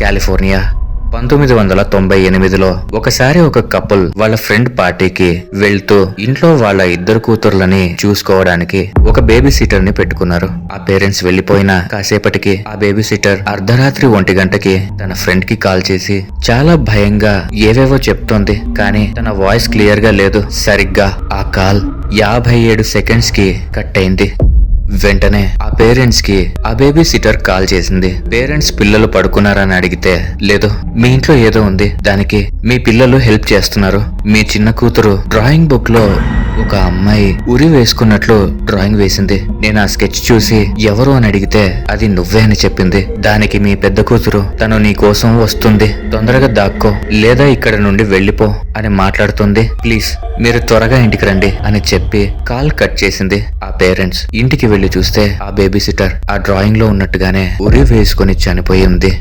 California. పంతొమ్మిది వందల తొంభై ఎనిమిదిలో ఒకసారి ఒక కపుల్ వాళ్ళ ఫ్రెండ్ పార్టీకి వెళ్తూ ఇంట్లో వాళ్ళ ఇద్దరు కూతుర్లని చూసుకోవడానికి ఒక బేబీ సిటర్ని పెట్టుకున్నారు. ఆ పేరెంట్స్ వెళ్ళిపోయిన కాసేపటికి ఆ బేబీ సిటర్ అర్ధరాత్రి ఒంటి గంటకి తన ఫ్రెండ్కి కాల్ చేసి చాలా భయంగా ఏవేవో చెప్తోంది కానీ తన వాయిస్ క్లియర్గా లేదు సరిగ్గా. ఆ కాల్ యాభై ఏడు సెకండ్స్కి కట్ అయింది. వెంటనే ఆ పేరెంట్స్కి ఆ బేబీ సిటర్ కాల్ చేసింది. పేరెంట్స్ పిల్లలు పడుకున్నారని అడిగితే లేదు మీ ఇంట్లో ఏదో ఉంది. దానికి మీ పిల్లలు హెల్ప్ చేస్తున్నారు. మీ చిన్న కూతురు డ్రాయింగ్ బుక్లో ఒక అమ్మాయి ఉరి వేసుకున్నట్లు డ్రాయింగ్ వేసింది. నేను ఆ స్కెచ్ చూసి ఎవరు అని అడిగితే అది నువ్వే అని చెప్పింది. దానికి మీ పెద్ద కూతురు తను నీ కోసం వస్తుంది. తొందరగా దాక్కో లేదా ఇక్కడ నుండి వెళ్ళిపో అని మాట్లాడుతుంది. ప్లీజ్ మీరు త్వరగా ఇంటికి రండి అని చెప్పి కాల్ కట్ చేసింది ఆ పేరెంట్స్. ఇంటికి వెళ్ళి చూస్తే ఆ బేబీ సిటర్ ఆ డ్రాయింగ్లో ఉన్నట్టుగానే ఉరి వేసుకొని చనిపోయి ఉంది.